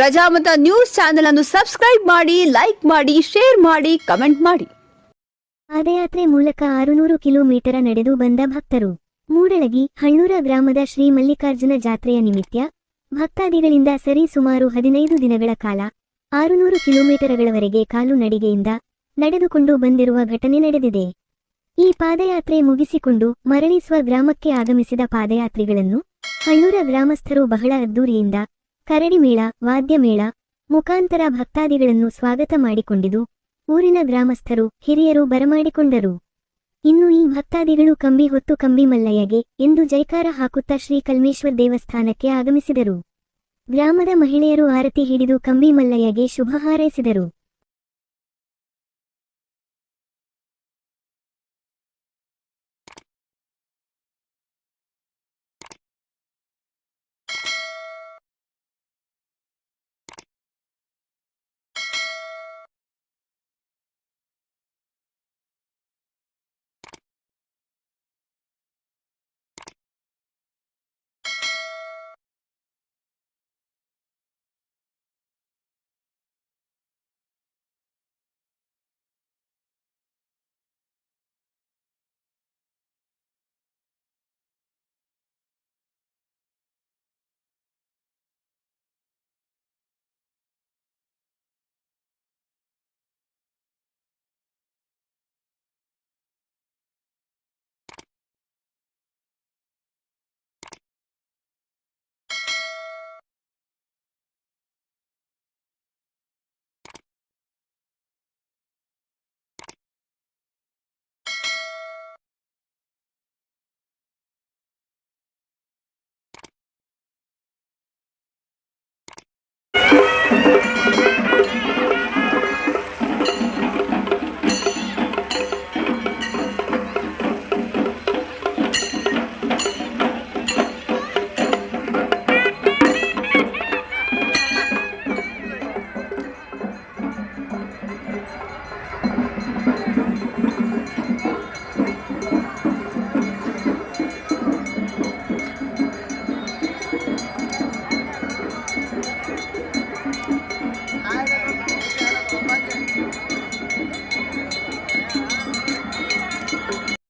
Prajamata news channel ಅನ್ನು subscribe ಮಾಡಿ, like ಮಾಡಿ, ಶೇರ್ ಮಾಡಿ, ಕಮೆಂಟ್ ಮಾಡಿ. ಪಾದಯಾತ್ರೆ ಮೂಲಕ ಆರುನೂರು ಕಿಲೋಮೀಟರ್ ನಡೆದು ಬಂದ ಭಕ್ತರು. ಮೂಡಳಗಿ ಹಳ್ಳೂರ ಗ್ರಾಮದ ಶ್ರೀ ಮಲ್ಲಿಕಾರ್ಜುನ ಜಾತ್ರೆಯ ನಿಮಿತ್ತ ಭಕ್ತಾದಿಗಳಿಂದ ಸರಿ ಸುಮಾರು ಹದಿನೈದು ದಿನಗಳ ಕಾಲ ಆರುನೂರು ಕಿಲೋಮೀಟರ್ಗಳವರೆಗೆ ಕಾಲು ನಡಿಗೆಯಿಂದ ನಡೆದುಕೊಂಡು ಬಂದಿರುವ ಘಟನೆ ನಡೆದಿದೆ. ಈ ಪಾದಯಾತ್ರೆ ಮುಗಿಸಿಕೊಂಡು ಮರಳಿಸುವ ಗ್ರಾಮಕ್ಕೆ ಆಗಮಿಸಿದ ಪಾದಯಾತ್ರಿಗಳನ್ನು ಹಳ್ಳೂರ ಗ್ರಾಮಸ್ಥರು ಬಹಳ ಅದ್ದೂರಿಯಿಂದ ಕರಡಿಮೇಳ ವಾದ್ಯಮೇಳ ಮುಖಾಂತರ ಭಕ್ತಾದಿಗಳನ್ನು ಸ್ವಾಗತ ಮಾಡಿಕೊಂಡಿದು ಊರಿನ ಗ್ರಾಮಸ್ಥರು, ಹಿರಿಯರು ಬರಮಾಡಿಕೊಂಡರು. ಇನ್ನು ಈ ಭಕ್ತಾದಿಗಳು ಕಂಬಿ ಹೊತ್ತು ಕಂಬಿ ಮಲ್ಲಯ್ಯಗೆ ಎಂದು ಜೈಕಾರ ಹಾಕುತ್ತಾ ಶ್ರೀ ಕಲ್ಮೇಶ್ವರ್ ದೇವಸ್ಥಾನಕ್ಕೆ ಆಗಮಿಸಿದರು. ಗ್ರಾಮದ ಮಹಿಳೆಯರು ಆರತಿ ಹಿಡಿದು ಕಂಬಿ ಮಲ್ಲಯ್ಯಗೆ ಶುಭ ಹಾರೈಸಿದರು.